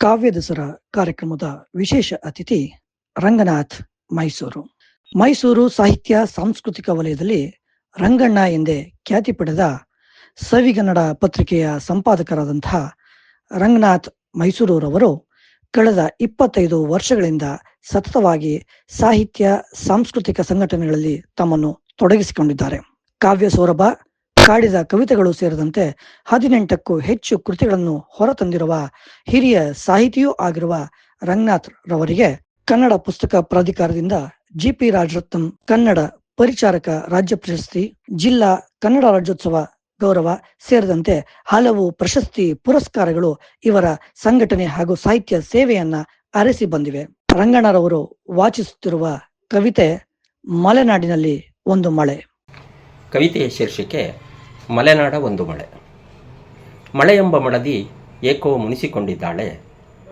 ಕಾವ್ಯ ದಸರಾ ಕಾರ್ಯಕ್ರಮದ ವಿಶೇಷ ಅತಿಥಿ ರಂಗನಾಥ್ ಮೈಸೂರು. ಮೈಸೂರು ಸಾಹಿತ್ಯ ಸಾಂಸ್ಕೃತಿಕ ವಲಯದಲ್ಲಿ ರಂಗಣ್ಣ ಎಂದೇ ಖ್ಯಾತಿ ಪಡೆದ ಸವಿಗನ್ನಡ ಪತ್ರಿಕೆಯ ಸಂಪಾದಕರಾದಂತಹ ರಂಗನಾಥ್ ಮೈಸೂರವರು ಕಳೆದ ಇಪ್ಪತ್ತೈದು ವರ್ಷಗಳಿಂದ ಸತತವಾಗಿ ಸಾಹಿತ್ಯ, ಸಾಂಸ್ಕೃತಿಕ ಸಂಘಟನೆಗಳಲ್ಲಿ ತಮ್ಮನ್ನು ತೊಡಗಿಸಿಕೊಂಡಿದ್ದಾರೆ. ಕಾವ್ಯ ಸೌರಭ ಕಾಡಿದ ಕವಿತೆಗಳು ಸೇರಿದಂತೆ ಹದಿನೆಂಟಕ್ಕೂ ಹೆಚ್ಚು ಕೃತಿಗಳನ್ನು ಹೊರತಂದಿರುವ ಹಿರಿಯ ಸಾಹಿತಿಯೂ ಆಗಿರುವ ರಂಗನಾಥ್ ರವರಿಗೆ ಕನ್ನಡ ಪುಸ್ತಕ ಪ್ರಾಧಿಕಾರದಿಂದ ಜಿಪಿ ರಾಜರತ್ನಂ, ಕನ್ನಡ ಪರಿಚಾರಕ ರಾಜ್ಯ ಪ್ರಶಸ್ತಿ, ಜಿಲ್ಲಾ ಕನ್ನಡ ರಾಜ್ಯೋತ್ಸವ ಗೌರವ ಸೇರಿದಂತೆ ಹಲವು ಪ್ರಶಸ್ತಿ ಪುರಸ್ಕಾರಗಳು ಇವರ ಸಂಘಟನೆ ಹಾಗೂ ಸಾಹಿತ್ಯ ಸೇವೆಯನ್ನ ಅರಸಿ ಬಂದಿವೆ. ರಂಗಣ್ಣರವರು ವಾಚಿಸುತ್ತಿರುವ ಕವಿತೆ ಮಲೆನಾಡಿನಲ್ಲಿ ಒಂದು ಮಳೆ. ಕವಿತೆಯ ಶೀರ್ಷಿಕೆ ಮಲೆನಾಡ ಒಂದು ಮಳೆ. ಮಳೆ ಎಂಬ ಮಡದಿ ಏಕೋ ಮುನಿಸಿಕೊಂಡಿದ್ದಾಳೆ.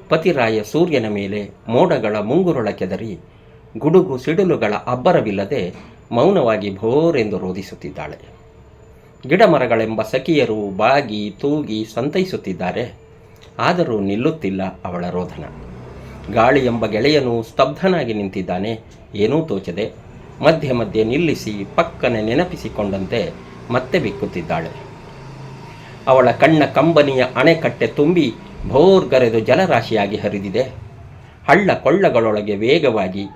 ಪತಿರಾಯ ಸೂರ್ಯನ ಮೇಲೆ ಮೋಡಗಳ ಮುಂಗುರುಳ ಕೆದರಿ, ಗುಡುಗು ಸಿಡಿಲುಗಳ ಅಬ್ಬರವಿಲ್ಲದೆ ಮೌನವಾಗಿ ಭೋರೆಂದು ರೋಧಿಸುತ್ತಿದ್ದಾಳೆ ಗಿಡಮರಗಳೆಂಬ ಸಖಿಯರು ಬಾಗಿ, ತೂಗಿ ಸಂತೈಸುತ್ತಿದ್ದಾರೆ. ಆದರೂ ನಿಲ್ಲುತ್ತಿಲ್ಲ ಅವಳ ರೋಧನ. ಗಾಳಿ ಎಂಬ ಗೆಳೆಯನು ಸ್ತಬ್ಧನಾಗಿ ನಿಂತಿದ್ದಾನೆ. ಏನೂ ತೋಚದೆ ಮಧ್ಯೆ ಮಧ್ಯೆ ನಿಲ್ಲಿಸಿ ಪಕ್ಕನೆ ನೆನಪಿಸಿಕೊಂಡಂತೆ ಮತ್ತೆ ಬಿಕ್ಕುತ್ತಿದ್ದಾಳೆ. ಅವಳ ಕಣ್ಣ ಕಂಬನಿಯ ಅಣೆಕಟ್ಟೆ ತುಂಬಿ ಭೋರ್ಗರೆದು ಜಲರಾಶಿಯಾಗಿ ಹರಿದಿದೆ. ಹಳ್ಳ ಕೊಳ್ಳಗಳೊಳಗೆ ವೇಗವಾಗಿ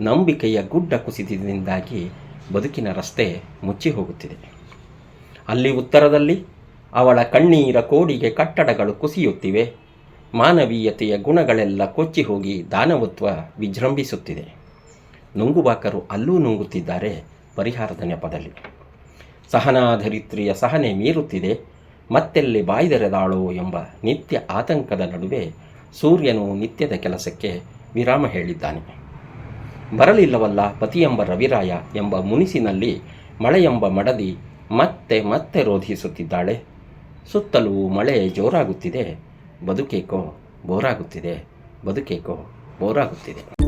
ನಂಬಿಕೆಯ ಗುಡ್ಡ ಕುಸಿತದಿಂದಾಗಿ ಬದುಕಿನ ರಸ್ತೆ ಮುಚ್ಚಿ ಹೋಗುತ್ತಿದೆ. ಅಲ್ಲಿ ಉತ್ತರದಲ್ಲಿ ಅವಳ ಕಣ್ಣೀರ ಕೋಡಿಗೆ ಕಟ್ಟಡಗಳು ಕುಸಿಯುತ್ತಿವೆ. ಮಾನವೀಯತೆಯ ಗುಣಗಳೆಲ್ಲ ಕೊಚ್ಚಿ ಹೋಗಿ ದಾನವತ್ವ ವಿಜೃಂಭಿಸುತ್ತಿದೆ. ನುಂಗುವಾಕರು ಅಲ್ಲೂ ನುಂಗುತ್ತಿದ್ದಾರೆ ಪರಿಹಾರದ ನೆಪದಲ್ಲಿ. ಸಹನಾಧರಿತ್ರಿಯ ಸಹನೆ ಮೀರುತ್ತಿದೆ. ಮತ್ತೆಲ್ಲಿ ಬಾಯ್ದೆರೆದಾಳೋ ಎಂಬ ನಿತ್ಯ ಆತಂಕದ ನಡುವೆ ಸೂರ್ಯನು ನಿತ್ಯದ ಕೆಲಸಕ್ಕೆ ವಿರಾಮ ಹೇಳಿದ್ದಾನೆ. ಬರಲಿಲ್ಲವಲ್ಲ ಪತಿಯೆಂಬ ರವಿರಾಯ ಎಂಬ ಮುನಿಸಿನಲ್ಲಿ ಮಳೆಯೆಂಬ ಮಡದಿ ಮತ್ತೆ ಮತ್ತೆ ರೋಧಿಸುತ್ತಿದ್ದಾಳೆ. ಸುತ್ತಲೂ ಮಳೆ ಜೋರಾಗುತ್ತಿದೆ. ಬದುಕೇಕೋ ಬೋರಾಗುತ್ತಿದೆ. ಬದುಕೇಕೋ ಬೋರಾಗುತ್ತಿದೆ.